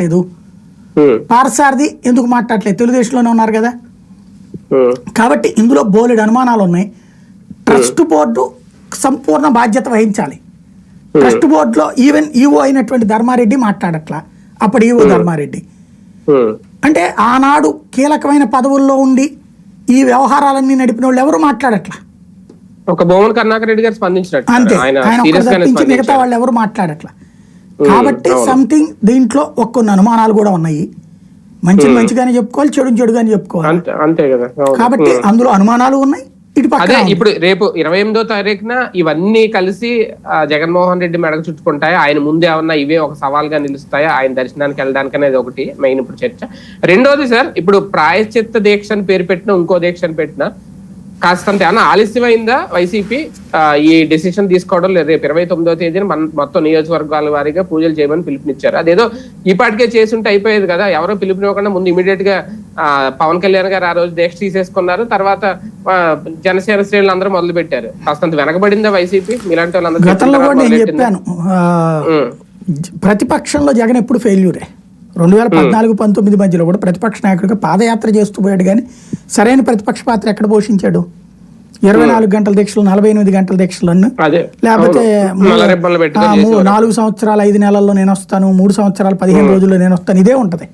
లేదు. పార్సారథి ఎందుకు మాట్లాడలేదు తెలుగుదేశంలోనే ఉన్నారు కదా. కాబట్టి ఇందులో బోలెడు అనుమానాలు ఉన్నాయి. ట్రస్ట్ బోర్డు సంపూర్ణ బాధ్యత వహించాలి. ట్రస్ట్ బోర్డులో ఈవెన్ ఈవో అయినటువంటి ధర్మారెడ్డి మాట్లాడట్లా. అప్పుడు ఈవో ధర్మారెడ్డి. అంటే ఆనాడు కీలకమైన పదవుల్లో ఉండి ఈ వ్యవహారాలన్నీ నడిపిన వాళ్ళు ఎవరు మాట్లాడట్లా? ఒక భువన్ కర్ణాకర్ రెడ్డి గారు స్పందించినట్టు. అంతే. ఆయన మిగతా వాళ్ళు ఎవరు మాట్లాడట్లా? కాబట్టి సంథింగ్ దీంట్లో ఒక్కొన్ని అనుమానాలు కూడా ఉన్నాయి. మంచిని మంచిగానే చెప్పుకోవాలి చెడు చెడుగానే చెప్పుకోవాలి. అంతే అంతే కదా. కాబట్టి అందులో అనుమానాలు ఉన్నాయి ఇటు అదే. ఇప్పుడు రేపు ఇరవై ఎనిమిదో తారీఖున ఇవన్నీ కలిసి ఆ, జగన్మోహన్ రెడ్డి మెడకు చుట్టుకుంటాయి? ఆయన ముందే ఏమన్నా ఇవే ఒక సవాల్గా నిలుస్తాయా? ఆయన దర్శనానికి వెళ్ళడానికి అనేది ఒకటి మెయిన్ ఇప్పుడు చర్చ. రెండోది సార్ ఇప్పుడు ప్రాయశ్చిత్త దీక్ష అని పేరు పెట్టిన ఇంకో దీక్ష అని పెట్టిన కాస్తంత ఏమన్నా ఆలస్యమైందా వైసీపీ? ఈ డెసిషన్ తీసుకోవడం లేదు. రేపు ఇరవై తొమ్మిదో తేదీన మన మొత్తం నియోజకవర్గాల వారీగా పూజలు చేయమని పిలుపునిచ్చారు. అదేదో ఈ పాటికే చేసుంటే అయిపోయేది కదా. ఎవరో పిలుపునివ్వకుండా ముందు ఇమీడియట్గా పవన్ కళ్యాణ్ గారు ఆ రోజు దీక్ష తీసేసుకున్నారు. తర్వాత జనసేన శ్రేణులు అందరూ మొదలు పెట్టారు కాస్తంత వెనకబడిందా వైసీపీ? మీలాంటి వాళ్ళందరూ ప్రతిపక్షంలో జగన్ ఎప్పుడు ఫెయిల్యూరే రెండు వేల పద్నాలుగు పంతొమ్మిది మధ్యలో కూడా ప్రతిపక్ష నాయకుడిగా పాదయాత్ర చేస్తూ పోయాడు కానీ సరైన ప్రతిపక్ష పాత్ర ఎక్కడ పోషించాడు? ఇరవై నాలుగు గంటల దీక్షలు నలభై ఎనిమిది గంటల దీక్షలన్నీ అదే. లేకపోతే. నాలుగు సంవత్సరాలు ఐదు నెలల్లో నేను వస్తాను మూడు సంవత్సరాలు పదిహేను రోజుల్లో నేను వస్తాను ఇదే ఉంటది.